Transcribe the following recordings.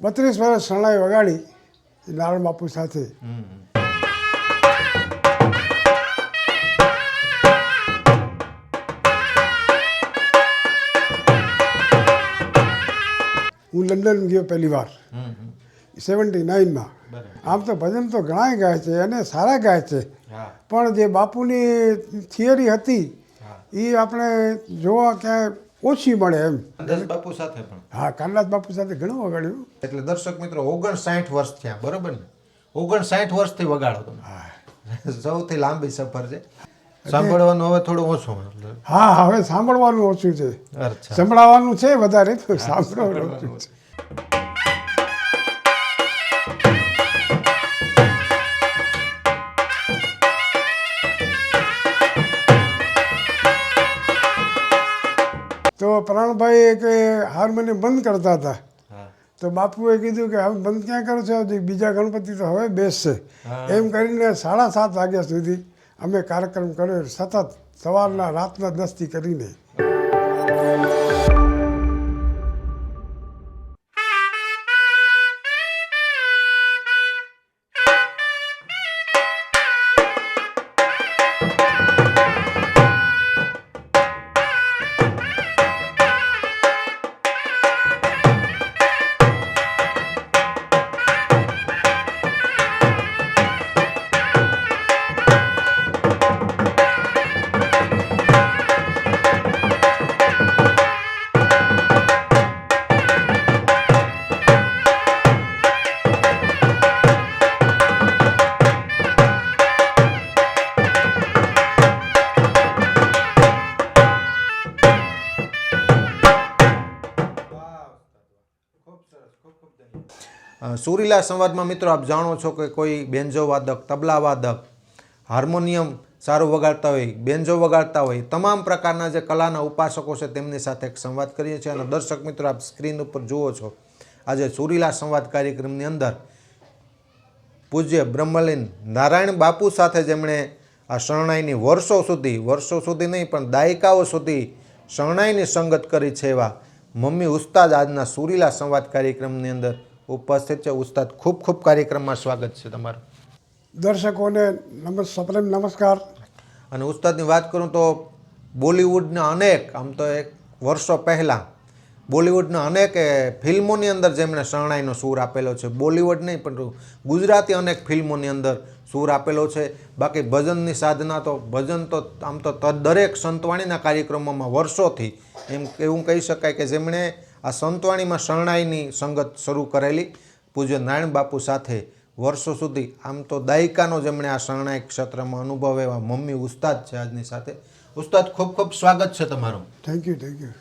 બત્રીસ વર્ષ શરણાઈ વગાડી નારાયણ બાપુ સાથે. હું લંડન ગયો પહેલી વાર. સેવન્ટી નાઇનમાં. આમ તો ભજન તો ઘણાય ગાય છે અને સારા ગાય છે. પણ જે બાપુની થિયરી હતી એ આપણે જોવા ક્યાંય ઓછી મળે એમ. બાપુ સાથે પણ. હા કાનરાજ બાપુ સાથે ઘણું વગાડ્યું. એટલે દર્શક મિત્રો ઓગણસાઠ વર્ષ થયા બરોબર ને? ઓગણસાઠ વર્ષથી વગાડો તમે. સૌથી લાંબી સફર છે. સાંભળવાનું હવે થોડું ઓછું હા હવે સાંભળવાનું ઓછું છે. અચ્છા. સંભળાવાનું છે વધારે સાંભળવાનું ઓછું છે. પ્રાણભાઈ કે હાર્મોનિયમ બંધ કરતા હતા. તો બાપુએ કીધું કે હવે બંધ ક્યાં કરો છો? બીજા ગણપતિ તો હવે બેસશે. એમ કરીને સાડા સાત વાગ્યા સુધી અમે કાર્યક્રમ કર્યો. સતત સવારના રાતના દસથી કરીને. સુરીલા સંવાદમાં મિત્રો આપ જાણો છો કે કોઈ બેન્જો વાદક, તબલા વાદક, હાર્મોનિયમ સારું વગાડતા હોય બેન્જો વગાડતા હોય તમામ પ્રકારના જે કલાના ઉપાસકો છે તેમની સાથે એક સંવાદ કરીએ છીએ. અને દર્શક મિત્રો, આપ સ્ક્રીન ઉપર જુઓ છો, આજે સુરીલા સંવાદ કાર્યક્રમની અંદર પૂજ્ય બ્રહ્મલીન નારાયણ બાપુ સાથે જેમણે આ શરણાઈની વર્ષો સુધી વર્ષો સુધી નહીં, પણ દાયકાઓ સુધી શરણાઈની સંગત કરી છે એવા મમ્મી ઉસ્તાદ આજના સુરીલા સંવાદ કાર્યક્રમની અંદર ઉપસ્થિત છે. ઉસ્તાદ ખૂબ ખૂબ કાર્યક્રમમાં સ્વાગત છે તમારું. દર્શકોને નમસ સપ્રેમ નમસ્કાર. અને ઉસ્તાદની વાત કરું તો બોલિવૂડના અનેક આમ તો એક વર્ષો પહેલાં બોલિવૂડના અનેક ફિલ્મોની અંદર જેમણે શરણાઈનો સૂર આપેલો છે. બોલિવૂડ નહીં પણ ગુજરાતી અનેક ફિલ્મોની અંદર સૂર આપેલો છે. બાકી ભજનની સાધના તો ભજન તો આમ તો ત- દરેક સંતવાણીના કાર્યક્રમોમાં વર્ષોથી એમ એવું કહી શકાય કે જેમણે આ સંતવાણીમાં શરણાઈની સંગત શરૂ કરેલી. પૂજ્ય નારાયણ બાપુ સાથે વર્ષો સુધી આમ તો દાયકાનો જેમણે આ શરણાઈ ક્ષેત્રમાં અનુભવ એવા મમ્મી ઉસ્તાદ છે આજની સાથે. ઉસ્તાદ ખૂબ ખૂબ સ્વાગત છે તમારું. થેન્ક યુ થેન્ક યુ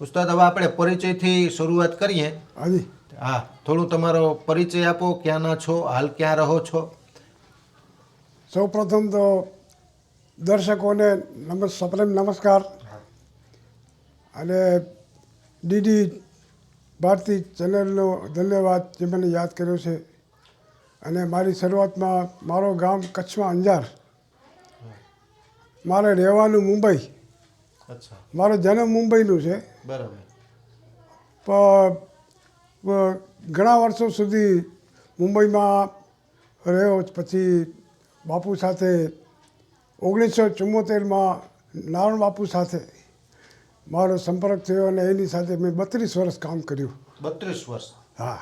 ઉસ્તાદ હવે આપણે પરિચયથી શરૂઆત કરીએ. હા થોડું તમારો પરિચય આપો ક્યાંના છો હાલ ક્યાં રહો છો? સૌ પ્રથમ તો દર્શકોને નમસ સપ્રેમ નમસ્કાર. અને ડીડી ભારતી ચેનલનો ધન્યવાદ જે મને યાદ કર્યો છે. અને મારી શરૂઆતમાં મારો ગામ કચ્છમાં અંજાર. મારે રહેવાનું મુંબઈ. મારો જન્મ મુંબઈનું છે. બરાબર. પ- પ- ઘણા વર્ષો સુધી મુંબઈમાં રહ્યો. પછી બાપુ સાથે ઓગણીસો ચુમ્મોતેરમાં નારણ બાપુ સાથે મારો સંપર્ક થયો અને એની સાથે મેં બત્રીસ વર્ષ કામ કર્યું. બત્રીસ વર્ષ. હા.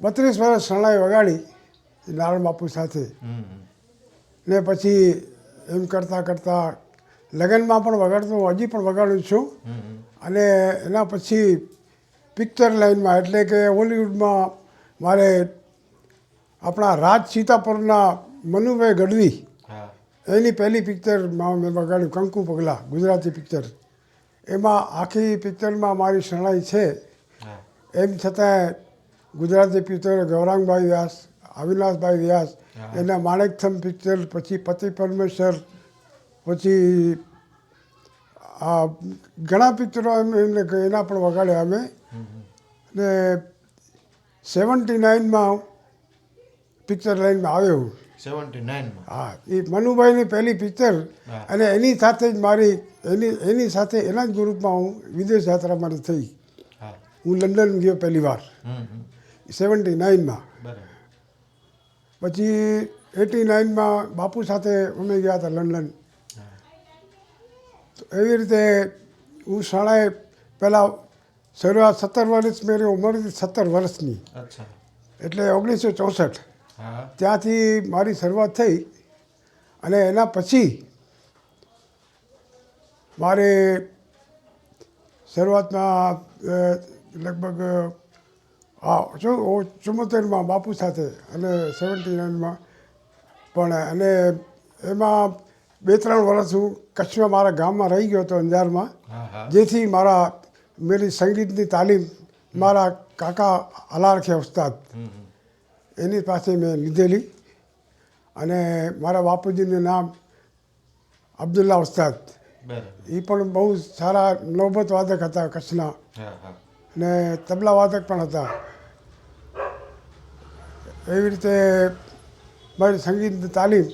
બત્રીસ વર્ષ શરણાઈ વગાડી નારાયણ બાપુ સાથે. ને પછી એમ કરતાં કરતાં લગ્નમાં પણ વગાડતો હજી પણ વગાડું છું. અને એના પછી પિક્ચર લાઇનમાં એટલે કે હોલિવૂડમાં મારે આપણા રાજ સીતાપુરના મનુભાઈ ગઢવી એની પહેલી પિક્ચરમાં મેં વગાડ્યું કંકુ પગલા ગુજરાતી પિક્ચર. એમાં આખી પિક્ચરમાં મારી શરણાઈ છે. એમ છતાં ગુજરાતી પિક્ચર ગૌરાંગભાઈ વ્યાસ અવિનાશભાઈ વ્યાસ એના માણેકથમ પિક્ચર પછી પતિ પરમેશ્વર પછી આ ઘણા પિક્ચરો એમ એમને એના પણ વગાડ્યા અમે. ને સેવન્ટી નાઇનમાં પિક્ચર લાઈનમાં આવ્યો. હું સેવન્ટી નાઇનમાં હા એ મનુભાઈની પહેલી પિક્ચર અને એની સાથે જ મારી એની એની સાથે એના જ ગ્રુપમાં હું વિદેશ યાત્રા મારી થઈ. હું. લંડન ગયો પહેલી વાર. સેવન્ટી નાઇનમાં પછી એટી નાઇનમાં બાપુ સાથે અમે ગયા હતા લંડન. તો એવી રીતે હું શાળાએ પહેલાં શરૂઆત સત્તર વર્ષ મેરી ઉંમર સત્તર વર્ષની. એટલે ઓગણીસો ચોસઠ. ત્યાંથી મારી શરૂઆત થઈ અને એના પછી મારે શરૂઆતમાં લગભગ હા શું ચુમ્મોતેરમાં બાપુ સાથે અને સેવન્ટી નાઇનમાં પણ અને એમાં બે ત્રણ વર્ષ હું કચ્છમાં મારા ગામમાં રહી ગયો હતો અંજારમાં જેથી મારા મેરી સંગીતની તાલીમ મારા કાકા અલારખે ઉસ્તાદ. એની પાસે મેં લીધેલી. અને મારા બાપુજીનું નામ અબ્દુલ્લા ઉસ્તાદ. એ પણ બહુ સારા નોબત વાદક હતા કચ્છના. હા તબલા વાદક પણ હતા. એવી રીતે મારી સંગીતની તાલીમ.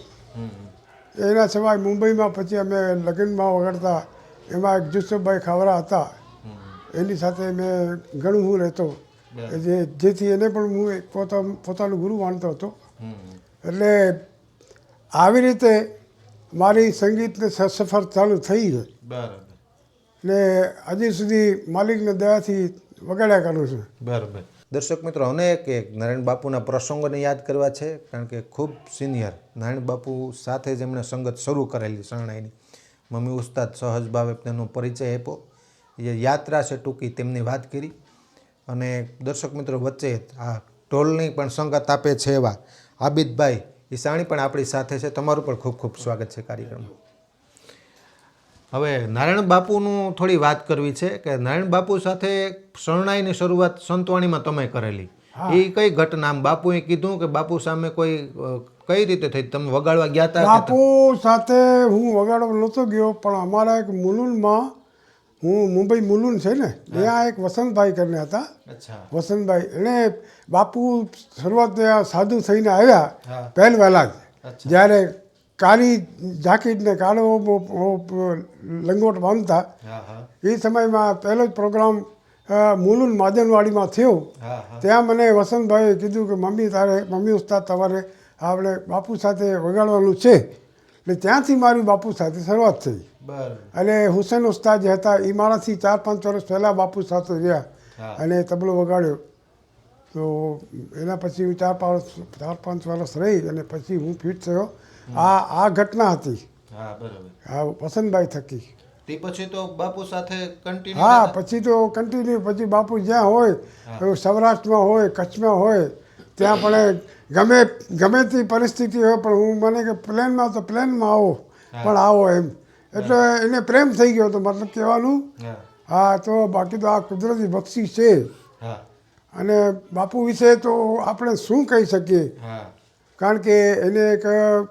એના સિવાય મુંબઈમાં પછી અમે લગ્નમાં વગાડતા. એમાં એક જુસુફભાઈ ખાવરા હતા. એની સાથે મેં ઘણું હું રહેતો. જે જેથી એને પણ હું એક પોતા પોતાનું ગુરુ માનતો હતો. એટલે આવી રીતે મારી સંગીતને સફર ચાલુ થઈ છે બરાબર. ને હજી સુધી માલિકને દયાથી વગાડ્યા કરું છું. બરાબર. દર્શક મિત્રો અને એક નારાયણ બાપુના પ્રસંગોને યાદ કરવા છે કારણ કે ખૂબ સિનિયર નારાયણ બાપુ સાથે જ એમણે સંગત શરૂ કરેલી શરણાઈની. મમ્મી ઉસ્તાદ સહજ ભાવે તેનો પરિચય આપ્યો. એ યાત્રા છે ટૂંકી તેમની વાત કરી. અને દર્શક મિત્રો વચ્ચે આ ઢોલની પણ સંગત આપે છે એવા આબિદભાઈ ઈસાણી પણ આપણી સાથે છે. તમારું પણ ખૂબ ખૂબ સ્વાગત છે કાર્યક્રમમાં હવે નારાયણ બાપુનું થોડી વાત કરવી છે કે નારાયણ બાપુ સાથે શરણાઈની શરૂઆત સંતવાણીમાં તમે કરેલી. એ કઈ ઘટના? બાપુએ કીધું કે બાપુ સામે કોઈ કઈ રીતે થઈ? તમે વગાડવા ગયા હતા બાપુ સાથે હું વગાડવા નહોતો ગયો પણ અમારા એક મુલુનમાં હું મુંબઈ મુલુન છે ને ત્યાં એક વસંતભાઈ કરીને હતા. વસંતભાઈ એણે બાપુ શરૂઆત સાધુ થઈને આવ્યા. પહેલ વહેલા જ. જ્યારે કાળી જાકીટને કાળો લંગોટ બાંધતા એ સમયમાં પહેલો જ પ્રોગ્રામ મુલુન માદનવાડીમાં થયો. ત્યાં મને વસંતભાઈએ કીધું કે મમ્મી તારે મમ્મી ઉસ્તાદ તમારે આપણે બાપુ સાથે વગાડવાનું છે. એટલે ત્યાંથી મારી બાપુ સાથે શરૂઆત થઈ. અને હુસેન ઉસ્તાદ જે હતા એ મારાથી ચાર પાંચ વર્ષ પહેલાં બાપુ સાથે રહ્યા. અને તબલો વગાડ્યો. તો એના પછી હું ચાર પાંચ ચાર પાંચ વર્ષ રહી અને પછી હું ફિટ થયો. આ આ ઘટના હતી. હા બરાબર. વસંતભાઈ થકી. તે પછી તો બાપુ સાથે કન્ટિન્યુ હા પછી તો કન્ટિન્યુ પછી બાપુ જ્યાં હોય સૌરાષ્ટ્રમાં હોય કચ્છમાં હોય ત્યાં પણ ગમે ગમે તે પરિસ્થિતિ હોય પણ હું મને કે પ્લેનમાં તો પ્લેનમાં આવો પણ આવો એમ. એટલે એને પ્રેમ થઈ ગયો હતો મતલબ કહેવાનું હા. તો બાકી તો આ કુદરતી બક્ષી છે. અને બાપુ વિશે તો આપણે શું કહી શકીએ? કારણ કે એને એક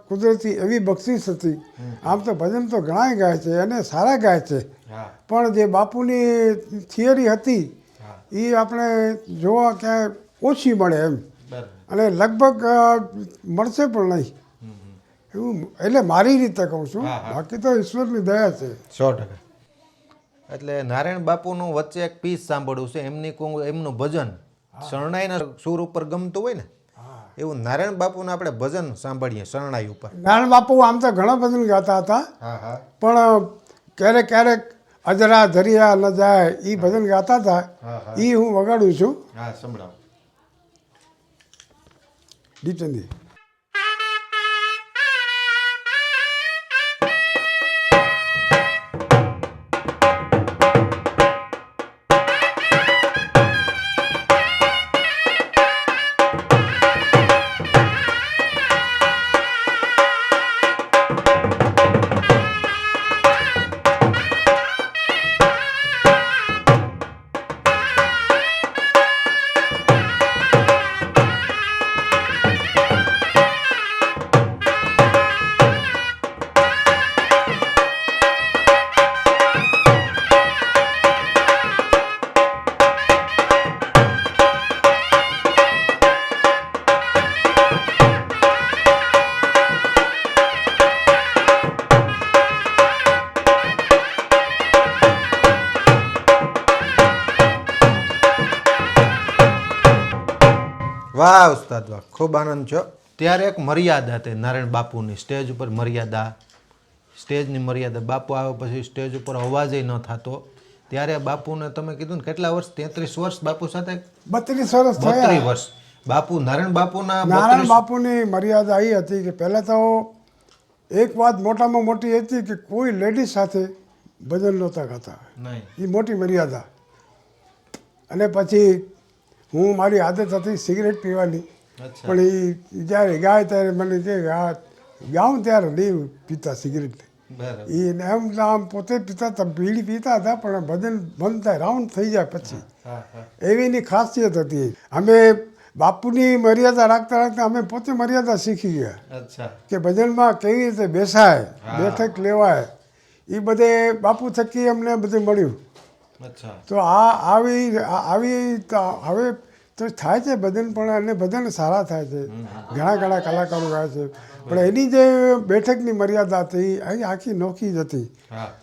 કુદરતી એવી બક્ષિસ હતી. આમ તો ભજન તો ઘણાય ગાય છે અને સારા ગાય છે. પણ જે બાપુની થિયરી હતી એ આપણે જોવા ક્યાંય ઓછી મળે એમ. અને લગભગ મળશે પણ નહીં. એવું એટલે મારી રીતે કહું છું. બાકી તો ઈશ્વરની દયા છે. સો ટકા. એટલે નારાયણ બાપુનું વચ્ચે એક પીસ સાંભળ્યું છે. એમની એમનું ભજન શરણાઈના સુર ઉપર ગમતું હોય ને એવું નારાયણ બાપુનું આપણે ભજન સાંભળીએ શરણાઈ ઉપર. નારાયણ બાપુ આમ તો ઘણા ભજન ગાતા હતા. પણ ક્યારેક ક્યારેક અજરા ધરિયા ન જાય એ ભજન ગાતા હતા. એ હું વગાડું છું. હા સંભળાવો. દીપચંદી. વાહ ઉસ્તાદ વાહ. ખૂબ આનંદ છો. ત્યારે એક મર્યાદા હતી નારાયણ બાપુની સ્ટેજ ઉપર મર્યાદા. સ્ટેજની મર્યાદા બાપુ આવે પછી સ્ટેજ ઉપર અવાજય ન થતો. ત્યારે બાપુને તમે કીધું ને કેટલા વર્ષ? તેત્રીસ વર્ષ બાપુ સાથે? બત્રીસ વર્ષ થયા. બત્રીસ વર્ષ. બાપુ નારાયણ બાપુના નારાયણ બાપુની મર્યાદા એ હતી કે પહેલાં તો એક વાત મોટામાં મોટી હતી કે કોઈ લેડીઝ સાથે ભજન નહોતા ગાતા. નહીં. એ મોટી મર્યાદા. અને પછી હું મારી આદત હતી સિગરેટ પીવાની. પણ એ જ્યારે ગાય ત્યારે મને કે આ ગાઉં ત્યારે નહીં પીતા સિગરેટ એને એમ આમ પોતે પીતા હતા બીડી પીતા હતા પણ ભજન બંધ થાય રાઉન્ડ થઈ જાય પછી. એવી એની ખાસિયત હતી. અમે બાપુની મર્યાદા રાખતા રાખતા અમે પોતે મર્યાદા શીખી ગયા. કે ભજનમાં કેવી રીતે બેસાય બેઠક લેવાય. એ બધે બાપુ થકી અમને બધું મળ્યું. તો આ આવી આવી તો હવે તો થાય છે ભજન પણ અને ભજન સારા થાય છે. ઘણા ઘણા કલાકારો ગાય છે. પણ એની જે બેઠકની મર્યાદા હતી અહીં આખી નોખી જ હતી.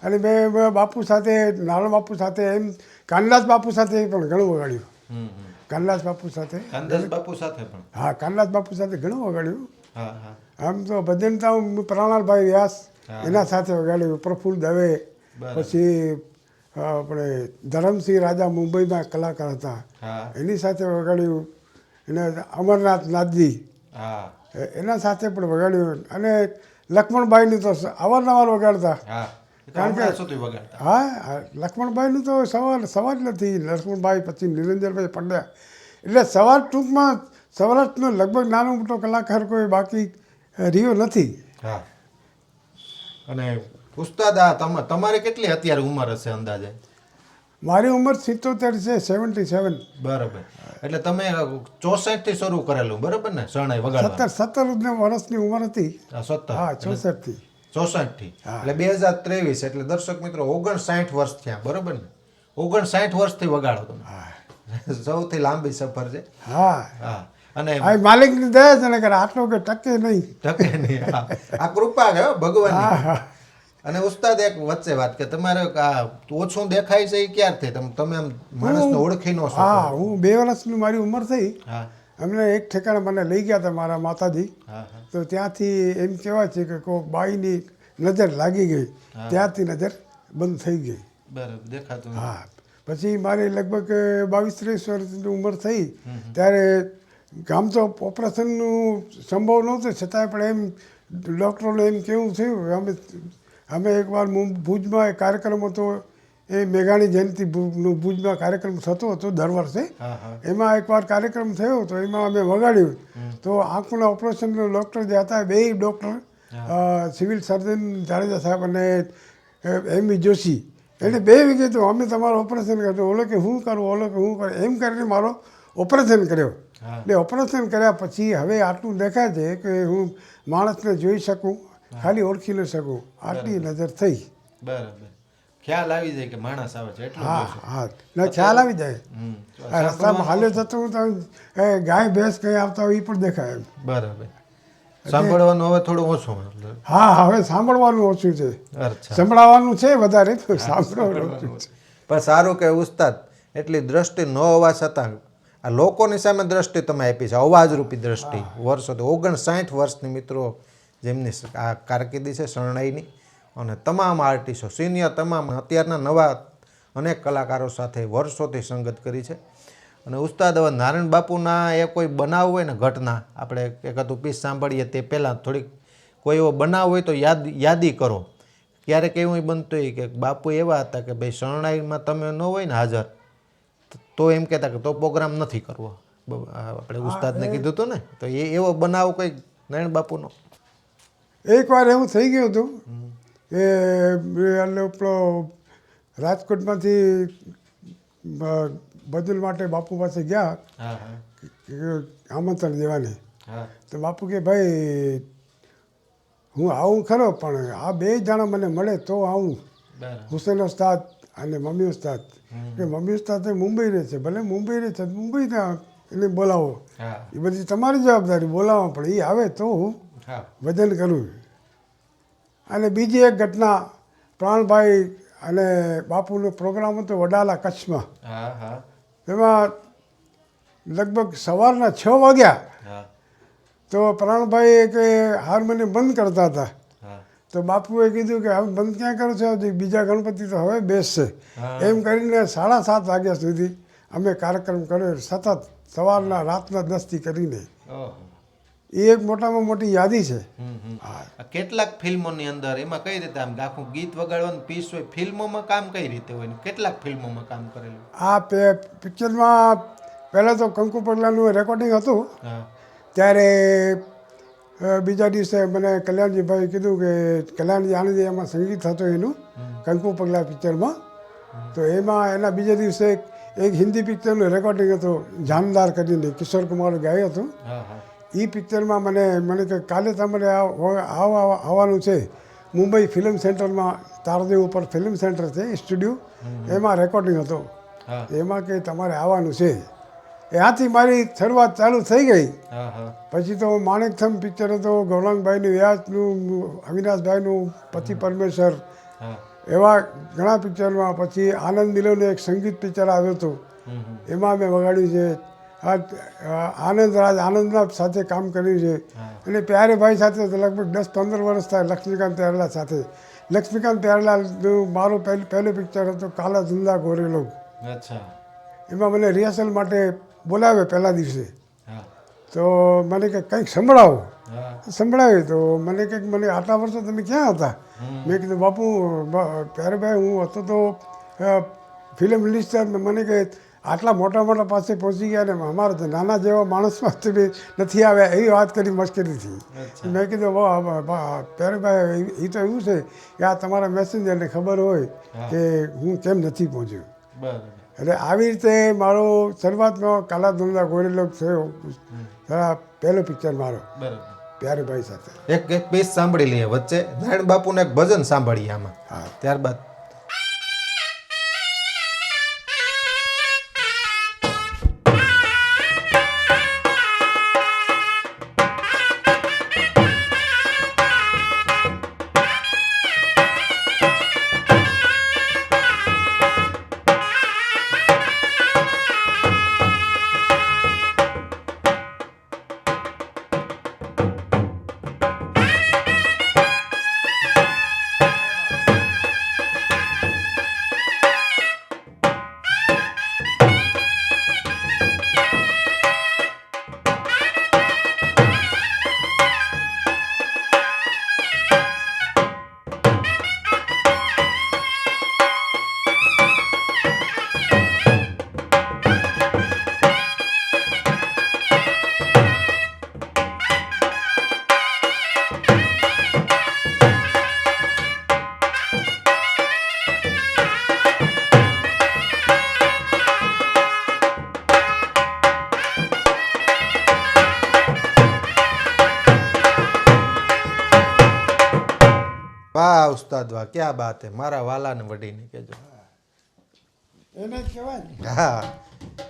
અને મેં બાપુ સાથે નાનો બાપુ સાથે એમ કાનદાસ બાપુ સાથે પણ ઘણું વગાડ્યું. કાનદાસ બાપુ સાથે. બાપુ સાથે પણ? હા કાનદાસ બાપુ સાથે ઘણું વગાડ્યું. આમ તો ભજન તો પ્રાણાલભાઈ વ્યાસ એના સાથે વગાડ્યું. પ્રફુલ્લ દવે પછી આપણે ધરમસિંહ રાજા મુંબઈમાં કલાકાર હતા. એની સાથે વગાડ્યું. એને અમરનાથ નાથજી. એ- એના સાથે પણ વગાડ્યું. અને લક્ષ્મણભાઈની તો અવારનવાર વગાડતા. કારણ કે- હા લક્ષ્મણભાઈનું તો સવાર સવાર જ નથી. લક્ષ્મણભાઈ પછી નિરંજનભાઈ પંડ્યા. એટલે સવાર ટૂંકમાં સૌરાષ્ટ્રનો લગભગ નાનો મોટો કલાકાર કોઈ બાકી રહ્યો નથી. હા. અને ઉસ્તાદ આ તમ તમારી કેટલી અત્યારે ઉંમર હશે અંદાજે? મારી ઉંમર સિત્તોતેર છે સેવન્ટી સેવન. બરાબર. એટલે તમે ચોસઠથી શરૂ કરેલું બરાબર ને શરણાઈ વગાડવા સત્તર સત્તર વર્ષની ઉંમર હતી. સત્તર. હા ચોસઠથી એટલે બે હજાર ત્રેવીસ એટલે દર્શક મિત્રો ઓગણસાઠ વર્ષ થયા બરાબર ને? ઓગણસાઠ વર્ષથી વગાડો તમે. સૌથી લાંબી સફર છે. હા. હા. અને માલિક માલિકની દયા છે ને કે આટલો કે ટકે નહીં. ટકે નહીં આ કૃપા છે ભગવાન અને ઉસ્તાદ એક વચ્ચે વાત કે તમારે આ ઓછું દેખાય છે એ ક્યારથી તમે તમે આમ માણસને ઓળખી નો શકો. હા હું બે વર્ષની મારી ઉંમર થઈ. એમને અમને એક ઠેકાણે મને લઈ ગયા હતા મારા માતાજી. તો ત્યાંથી એમ કહેવાય છે કે કોઈ બાઈની નજર લાગી ગઈ. ત્યાંથી નજર બંધ થઈ ગઈ. બરાબર દેખાતું. હા. પછી મારી લગભગ બાવીસ ત્રીસ વર્ષની ઉંમર થઈ. ત્યારે ગામ તો ઓપરેશનનું સંભવ નહોતું. છતાંય પણ એમ ડૉક્ટરોને એમ કેવું થયું અમે અમે એકવાર ભુજમાં એક કાર્યક્રમ હતો એ મેઘાણી જયંતિ ભુજમાં કાર્યક્રમ થતો હતો દર વર્ષે. એમાં એકવાર કાર્યક્રમ થયો તો એમાં અમે વગાડ્યું. તો આંખના ઓપરેશનનો ડૉક્ટર જે હતા બે ડૉક્ટર સિવિલ સર્જન જાડેજા સાહેબ અને એમ વી જોશી. એટલે બે વીકે તો અમે તમારું ઓપરેશન કર્યું. ઓલો કે હું કરું ઓલો કે હું કરું. એમ કરીને મારો ઓપરેશન કર્યો. એટલે ઓપરેશન કર્યા પછી હવે આટલું દેખાય છે કે હું માણસને જોઈ શકું. ખાલી ઓળખી લઈ શકું. આટલી નજર થઈ. બરાબર. ખ્યાલ આવી જાય કે માણસ આવે છે એટલું હા હા. ના ખ્યાલ આવી જાય. રસ્તામાં હાલે જતો હું તો એ ગાય ભેંસ કંઈ આવતા હોય એ પણ દેખાય બરાબર. સાંભળવાનું હવે થોડું ઓછું હા હવે સાંભળવાનું ઓછું છે. અચ્છા. સંભળાવાનું છે વધારે તો સાંભળવાનું ઓછું છે. પણ સારું કે ઉસ્તાદ એટલી દ્રષ્ટિ ન હોવા છતાં આ લોકોની સામે દ્રષ્ટિ તમે આપી છે અવાજરૂપી દ્રષ્ટિ. વર્ષોથી ઓગણસાઠ વર્ષની મિત્રો જેમની આ કારકિર્દી છે શરણાઈની. અને તમામ આર્ટિસ્ટો સિનિયર તમામ અત્યારના નવા અનેક કલાકારો સાથે વર્ષોથી સંગત કરી છે. અને ઉસ્તાદ હવે નારાયણ બાપુના એ કોઈ બનાવ હોય ને ઘટના આપણે એક હતું પીસ સાંભળીએ તે પહેલાં થોડીક કોઈ એવો બનાવ હોય તો યાદ યાદી કરો. ક્યારેક એવું બનતું હોય કે બાપુ એવા હતા કે ભાઈ શરણાઈમાં તમે ન હોય ને હાજર તો એમ કહેતા કે તો પ્રોગ્રામ નથી કરવો. આપણે ઉસ્તાદને કીધું હતું ને તો એ એવો બનાવ કંઈક નારાયણ બાપુનો? એકવાર એવું થઈ ગયું હતું કે એટલે પેલો રાજકોટમાંથી બદલ માટે બાપુ પાસે ગયા આમંત્રણ દેવાને. તો બાપુ કે ભાઈ હું આવું ખરો પણ આ બે જણા મને મળે તો આવું. હુસેન ઉસ્તાદ અને મમ્મી ઉસ્તાદ. કે મમ્મી ઉસ્તાદ મુંબઈ રહે છે ભલે મુંબઈ રહે છે મુંબઈ એને બોલાવો. એ બધી તમારી જવાબદારી બોલાવવા પણ એ આવે તો હા વજન કર્યું અને બીજી એક ઘટના પ્રાણભાઈ અને બાપુનો પ્રોગ્રામ હતો વડાલા કચ્છમાં. એમાં લગભગ સવારના છ વાગ્યા તો પ્રાણભાઈ કે હાર્મોનિયમ બંધ કરતા હતા. તો બાપુએ કીધું કે હવે બંધ ક્યાં કરો છો? બીજા ગણપતિ તો હવે બેસશે. એમ કરીને સાડા સાત વાગ્યા સુધી અમે કાર્યક્રમ કર્યો. સતત સવારના રાતના દસથી કરીને. એ એક મોટામાં મોટી યાદી છે. કેટલાક ફિલ્મોની અંદર એમાં કઈ રીતે આમ આખું ગીત વગાડવાનું પીસ હોય ફિલ્મોમાં કામ કઈ રીતે હોય ને કેટલાક ફિલ્મોમાં કામ કરેલું? આ પિક્ચરમાં પહેલાં તો કંકુ પગલાનું રેકોર્ડિંગ હતું. ત્યારે બીજા દિવસે મને કલ્યાણજીભાઈ કીધું કે કલ્યાણજી આનંદી એમાં સંગીત હતું એનું કંકુ પગલા પિક્ચરમાં. તો એમાં એના બીજા દિવસે એક- હિન્દી પિક્ચરનું રેકોર્ડિંગ હતું જાનદાર કરીને કિશોર કુમાર ગાયું હતું. એ પિક્ચરમાં મને મને કે કાલે તમારે આવ- આવ- આવ- આવવાનું છે. મુંબઈ ફિલ્મ સેન્ટરમાં તારદેવ ઉપર ફિલ્મ સેન્ટર છે સ્ટુડિયો. એમાં રેકોર્ડિંગ હતો. એમાં કે તમારે આવવાનું છે. ત્યાંથી મારી શરૂઆત ચાલુ થઈ ગઈ. પછી તો માણેકથમ પિક્ચર હતો ગૌરાંગભાઈનું વ્યાસનું અવિનાશભાઈનું પતિ પરમેશ્વર. એવા ઘણા પિક્ચરમાં. પછી આનંદ મિલોનું એક સંગીત પિક્ચર આવ્યું હતું. એમાં મેં વગાડ્યું છે. આનંદરાજ આનંદના સાથે કામ કર્યું છે. અને પ્યારેભાઈ સાથે લગભગ દસ પંદર વર્ષ થાય લક્ષ્મીકાંત પ્યારેલા સાથે. લક્ષ્મીકાંત પ્યારેલાલનું મારું પહેલું પહેલું પિક્ચર હતું કાલા ધંધા ગોરેલો અચ્છા. એમાં મને રિહર્સલ માટે બોલાવે પહેલા દિવસે. તો મને કે કંઈક સંભળાવો. સંભળાવ્યું તો મને કંઈક મને આટલા વર્ષો તમે ક્યાં હતા? મેં કીધું બાપુ પ્યારેભાઈ હું હતો તો ફિલ્મ ને મને કે આટલા મોટા મોટા પાસે પહોંચી ગયા ને અમારા તો નાના જેવા માણસ પાસે બી નથી આવ્યા એવી વાત કરી મશ્કરીથી અચ્છા. મેં કીધું વાહ વાહ, વાહ, પ્યારેભાઈ એ તો એવું છે કે આ તમારા મેસેન્જરને ખબર હોય કે હું કેમ નથી પહોંચ્યો. એટલે આવી રીતે મારો શરૂઆતનો કાલા ધંધા ગોરેલો થયો. પહેલો પિક્ચર મારો. પ્યારે પ્યારેભાઈ સાથે. એક એક પીસ સાંભળી લઈએ વચ્ચે. નારાયણ બાપુને એક ભજન સાંભળીએ આમાં. હા. ત્યારબાદ ઉસ્તાદ વા ક્યાં બાત હે? મારા વાલાને વડીને કહેજો. એને કહેવાય હા.